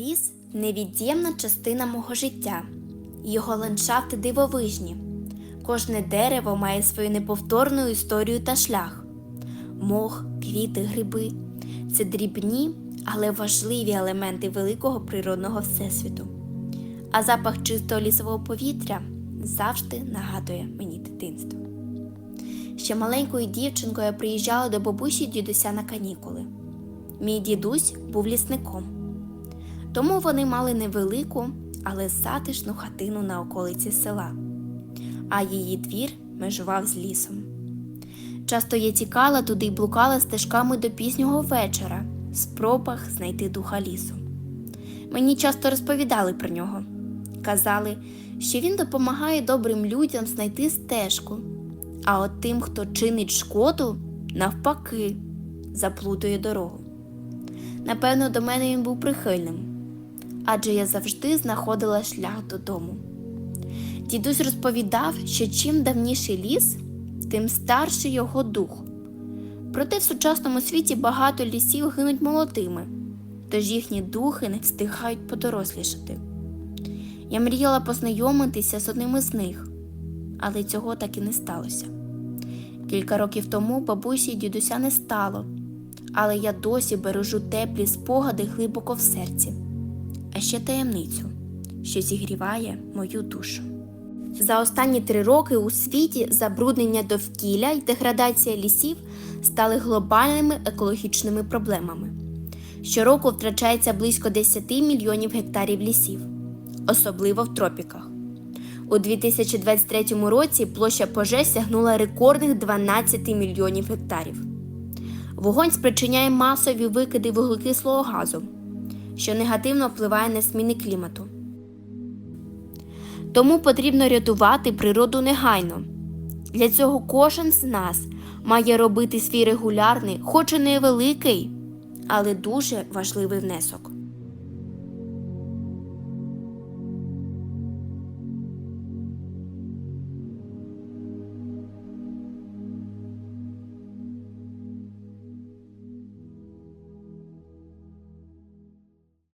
Ліс невід'ємна частина мого життя. Його ландшафти дивовижні. Кожне дерево має свою неповторну історію та шлях. Мох, квіти, гриби це дрібні, але важливі елементи великого природного всесвіту. А запах чистого лісового повітря завжди нагадує мені дитинство. Ще маленькою дівчинкою я приїжджала до бабусі дідуся на канікули. Мій дідусь був лісником. Тому вони мали невелику, але затишну хатину на околиці села, а її двір межував з лісом. Часто я тікала туди й блукала стежками до пізнього вечора, в спробах знайти духа лісу. Мені часто розповідали про нього. Казали, що він допомагає добрим людям знайти стежку, а от тим, хто чинить шкоду, навпаки, заплутує дорогу. Напевно, до мене він був прихильним, адже я завжди знаходила шлях додому. Дідусь розповідав, що чим давніший ліс, тим старший його дух. Проте в сучасному світі багато лісів гинуть молодими, тож їхні духи не встигають подорослішати. Я мріяла познайомитися з одним із них, але цього так і не сталося. Кілька років тому бабусі й дідуся не стало, але я досі бережу теплі спогади глибоко в серці, а ще таємницю, що зігріває мою душу. За останні три роки у світі забруднення довкілля і деградація лісів стали глобальними екологічними проблемами. Щороку втрачається близько 10 мільйонів гектарів лісів, особливо в тропіках. У 2023 році площа пожеж сягнула рекордних 12 мільйонів гектарів. Вогонь спричиняє масові викиди вуглекислого газу, що негативно впливає на зміни клімату. Тому потрібно рятувати природу негайно. Для цього кожен з нас має робити свій регулярний, хоч і невеликий, але дуже важливий внесок.